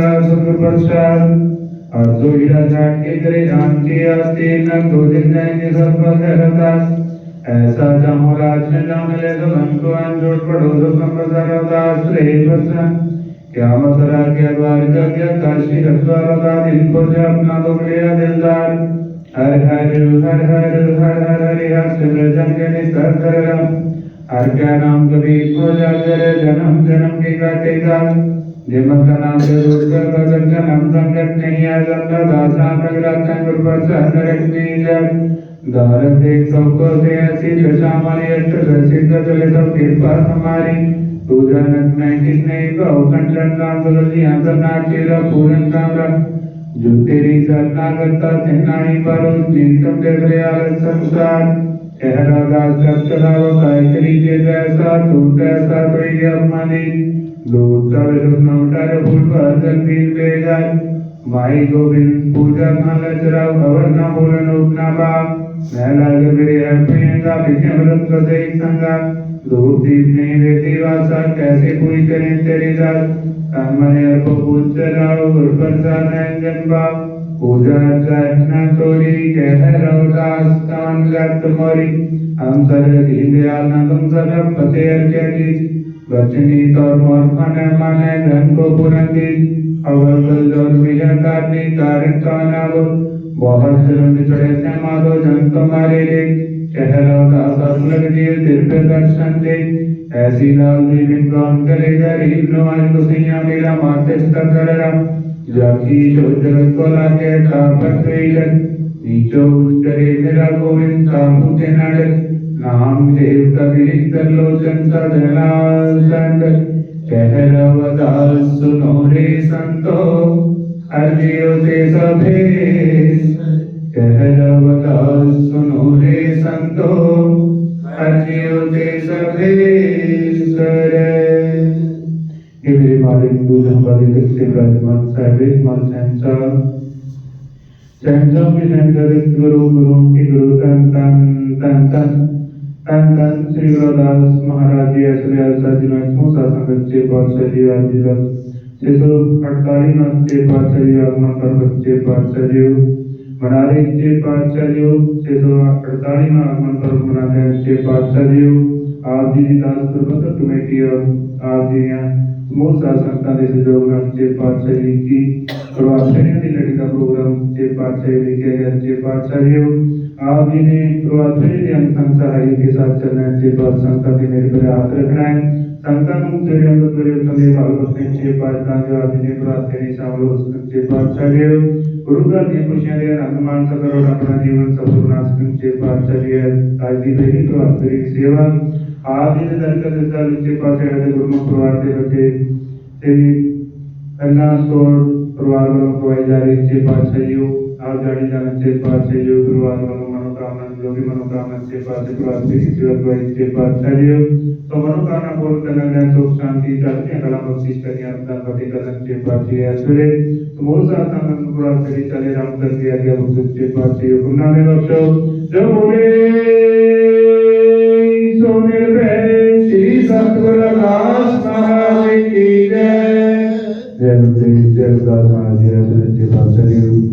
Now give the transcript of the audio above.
गंगा सुंदर प्रसाद और जो हीरा के करे राम के आस्ते न दिन जाएँगे सब रहता ऐसा जाऊँ राज में जाऊँ मिले तो मन को अंजोड़ पड़ो तो संप्रसार दास रहे प्रसन्न क्या मथुरा क्या द्वारका क्या काशी हरिद्वार का दिन को जब अपना तो लिया दिलदार हर हर हर हर हर हर हरि हर सिमर जन के निस्तर कर रम हर क्या नाम कबीर को जागर जन्म जन्म के काटेगा जिमत का नाम ज़रूर कर बदल जन्म संकट नहीं आ सकता दासा प्रगराता गुरु सहन रखनी जब दारक देख सबको से ऐसी दशा हमारी अष्ट सिद्ध चले सब कृपा हमारी पूजा नत में किसने बहु कंचन काम करो जी अंतर नाट्य पूरन काम जो सरना करता तेना परो जीतम दे दे आलस संसार चेहरा दास कष्ट राव काय करी जे जैसा तू तैसा अपमानी दूत का विरुद्ध नौटार फूल जल पीर ले जाए माई गोविंद पूजा मालच राव अवर ना बोलन उपना बा मैं लाग मेरे प्रियंका विजय व्रत कसे संगा दूर दीप नहीं रहती वासा कैसे पूरी करें तेरी दास तन मने अर्प पूज राव गुरु प्रसाद नंजन बा पूजा अर्चना तोरी कह रवदास तवन गत मोरी हम सर दीन दयाल न तुम सब पते अर्चय की वचनी तौर मोर मन माने धन को पुरंगी अवर कल ज़ोर विजय कारनी कारण काना वो बहुत सिरंद चढ़े से माधो जन तुम्हारे ले चेहरा का सपलग जीव दिव्य दर्शन दे ऐसी लाल देवी प्राण करे गरीब नवाज़ को सैया मेरा माते कर रहा जाकी जो को लागे तापत वेलन नीचो उच्चरे मेरा गोविंद कामु ते नाम देव कबीर लोचन सदना संत कह रवदास सुनो रे संतो अर्जियो से सभे कह रवदास सुनो रे संतो अर्जियो से सभे सरे मालिक दूध हमारे किससे विराजमान साहिब मान सहनसा सहनसा की सहनकर गुरु गुरु की गुरु तन तन तन तन तन तन श्री गुरुदास महाराज जी, ऐसे असले साजिनो मोसा संगत पातशाह जी आजीवन छह सौ अड़तालीस नमस्ते पातशाह जी, आगमन पर बच्चे जी। मनारे के जी छह सौ अड़तालीस आगमन पर मनाते हैं छह पातशाह जी आप जी की दास प्रबंधक कमेटी और आप जी यहाँ ਸਮੂਹ ਸਾਧ ਸੰਗਤਾਂ ਦੇ ਸਹਿਯੋਗ ਨਾਲ ਜੇ ਪਾਤਸ਼ਾਹ ਜੀ ਕੀ ਪ੍ਰਵਾਸੀਆਂ ਦੀ ਲੜੀ ਦਾ ਪ੍ਰੋਗਰਾਮ ਜੇ ਪਾਤਸ਼ਾਹ ਜੀ के गए जे पातशाह जी आप जी ने प्रवासी जी अंग संग सहाय के साथ चलना है जे पात संगतां के मेरे पर हाथ रखना है संगतां ਨੂੰ ਜਿਹੜੇ ਅੰਮ੍ਰਿਤ ਵੇਲੇ ਉਤਲੇ ਭਾਗ ਬਖਸ਼ੇ ਜੇ ਪਾਤਸ਼ਾਹ ਜੀ ਆਪ ਜੀ ਨੇ ਪ੍ਰਵਾਸੀ ਨੇ ਸ਼ਾਮਲ ਹੋ ਸਕਣ ਜੇ ਪਾਤਸ਼ਾਹ ਜੀ ਗੁਰੂ ਘਰ ਦੀਆਂ ਖੁਸ਼ੀਆਂ ਦੇ ਆਨੰਦ ਮਾਣ ਸਕਣ ਔਰ ਆਪਣਾ ਜੀਵਨ ਸਫਲ ਬਣਾ ਸਕਣ ਜੇ ਪਾਤਸ਼ਾਹ ਜੀ ਅੱਜ ਦੀ આદિને દંત દેતા નીચે પાસે અને ગુરુનો પરિવાર તે વખતે તેની કન્યા સ્ટોર પરિવારનો કોઈ જારે છે પાછળીઓ આ જાણી જાણે છે પાછળીઓ પરિવારનો મનોકામના યોગી મનોકામના છે પાસે પ્રાપ્તિ જીવન હોય છે પાછળીઓ તો મનોકામના પૂર્ણ કરનાર સુખ શાંતિ જાતિ કલા બક્ષિસ કરી આપતા પતિ કલન છે પાછી આસુરે તો બહુ સારા સામાન પૂરા કરી ચાલે રામ કરતી આગે વખત છે પાછળીઓ ગુના મે વક્ષો જો બોલે ਮਿਲ ਭੈ ਸ੍ਰੀ ਸਤਿਗੁਰ ਅਰਦਾਸ ਮਹਾਰਾਜ ਕੀ ਜੈ। ਜੈ ਗੁਰੂ ਜੀ ਜੈ ਗੁਰੂ ਜੀ ਜੈ। ਗੁਰੂ ਜੀ।